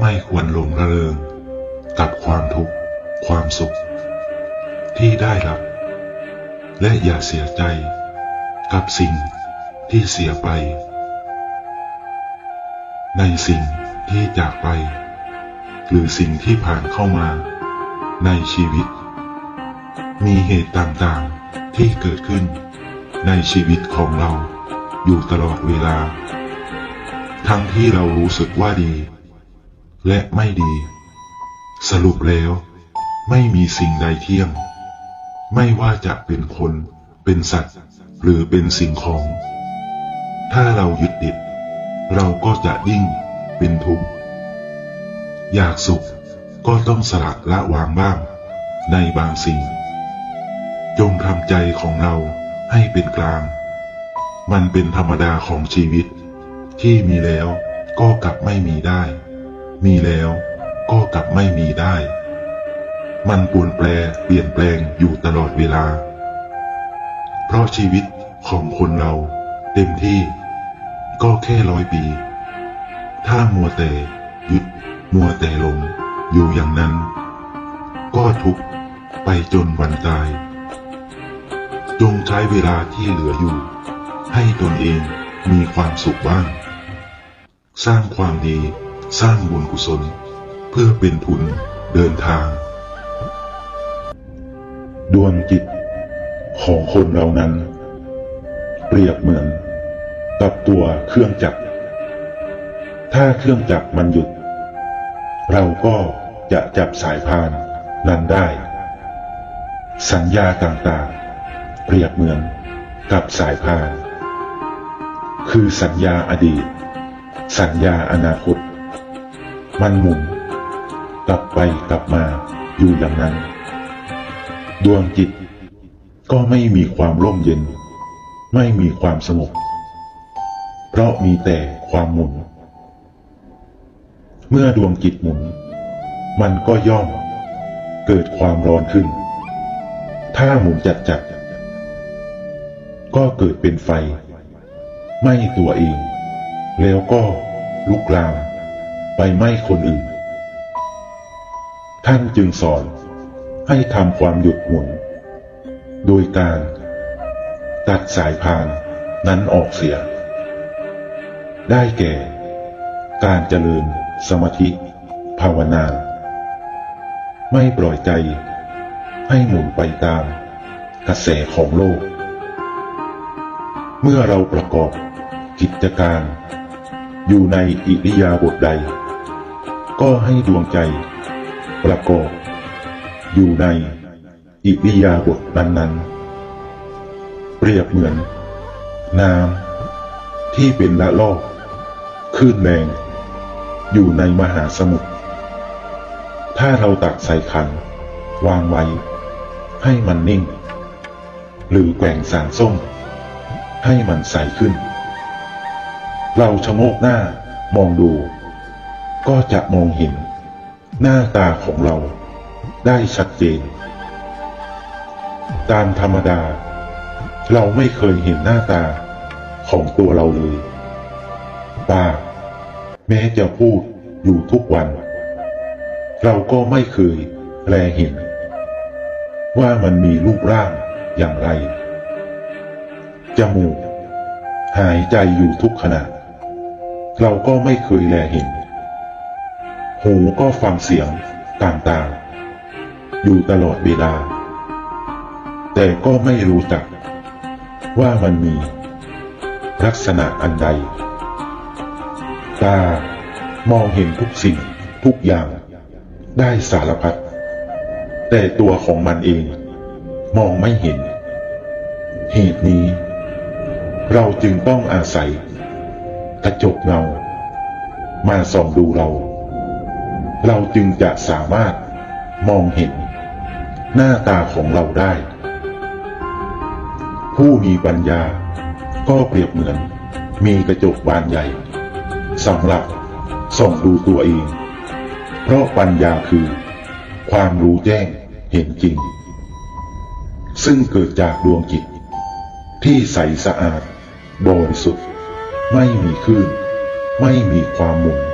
ไม่ควรหลงระเริง กับความทุกข์ความสุข ที่ได้รับ และอย่าเสียใจ กับสิ่งที่เสียไป ในสิ่งที่จากไป หรือสิ่งที่ผ่านเข้ามาในชีวิต มีเหตุต่างๆที่เกิดขึ้นในชีวิตของเราอยู่ตลอดเวลา ทั้งที่เรารู้สึกว่าดี และไม่ดี สรุปแล้ว ไม่มีสิ่งใดเที่ยง ไม่ว่าจะเป็นคน เป็นสัตว์ หรือเป็นสิ่งของ ถ้าเรายึดติด เราก็จะยิ่งเป็นทุกข์อยากสุขก็ต้องสละละวางบ้าง ในบางสิ่ง จงทำใจของเราให้เป็นกลาง มันเป็นธรรมดาของชีวิต ที่มีแล้วก็กลับไม่มีได้ มีแล้ว ก็กลับไม่มีได้ มันปวนแปรเปลี่ยนแปลงอยู่ตลอดเวลา เพราะชีวิตของคนเราเต็มที่ ก็แค่ร้อยปี ถ้ามัวแต่ยึดมัวแต่หลง อยู่อย่างนั้น ก็ทุกข์ไปจนวันตาย จงใช้เวลาที่เหลืออยู่ ให้ตนเองมีความสุขบ้าง สร้างความดี สร้างบุญกุศล เพื่อเป็นทุนเดินทาง ดวงจิตของคนเรานั้น เปรียบเหมือน กับตัวเครื่องจักร ถ้าเครื่องจักรมันหยุด เราก็จะจับสายพานนั้นได้ สัญญาต่างๆ เปรียบเหมือนกับสายพาน คือสัญญาอดีต สัญญาอนาคต มันหมุน กลับไปกลับมาอยู่อย่างนั้น ดวงจิตก็ไม่มีความร่มเย็น ไม่มีความสงบ เพราะมีแต่ความหมุน เมื่อดวงจิตหมุน มันก็ย่อมเกิดความร้อนขึ้น ถ้าหมุนจัดจัดๆก็เกิดเป็นไฟไหม้ตัวเอง แล้วก็ลุกลาม ไปไหม้คนอื่น ท่านจึงสอนให้ทำความหยุดหมุน โดยการตัดสายพานนั้นออกเสีย ได้แก่ การเจริญสมาธิ ภาวนา ไม่ปล่อยใจ ให้หมุนไปตามกระแสของโลก เมื่อเราประกอบกิจการ อยู่ในอิริยาบถใด ก็ให้ดวงใจ ประกอบ อยู่ในอิริยาบถนั้นๆ เปรียบเหมือน น้ำที่เป็นละลอกคลื่นแรงอยู่ในมหาสมุทร ถ้าเราตักใส่ขัน วางไว้ ให้มันนิ่ง หรือแกว่งสารส้ม ให้มันใสขึ้น เราชะโงกหน้ามองดู ก็จะมองเห็น หน้าตาของเราได้ชัดเจน ตามธรรมดา เราไม่เคยเห็นหน้าตาของตัวเราเลยปากแม้จะพูดอยู่ทุกวัน เราก็ไม่เคยแลเห็น ว่ามันมีรูปร่างอย่างไร จมูก หายใจอยู่ทุกขณะ เราก็ไม่เคยแลเห็น หูก็ฟังเสียงต่างๆ อยู่ตลอดเวลา แต่ก็ไม่รู้จัก ว่ามันมี ลักษณะอันใด ตามองเห็นทุกสิ่งทุกอย่าง ได้สารพัด แต่ตัวของมันเอง มองไม่เห็น เหตุนี้ เราจึงต้องอาศัย กระจกเงา มาส่องดูเรา เราจึงจะสามารถมองเห็น หน้าตาของเราได้ ผู้มีปัญญาก็เปรียบเหมือน มีกระจกบานใหญ่สำหรับส่องดูตัวเอง เพราะปัญญาคือ ความรู้แจ้งเห็นจริง ซึ่งเกิดจากดวงจิต ที่ใสสะอาดบริสุทธิ์ ไม่มีคลื่น ไม่มีความหมุน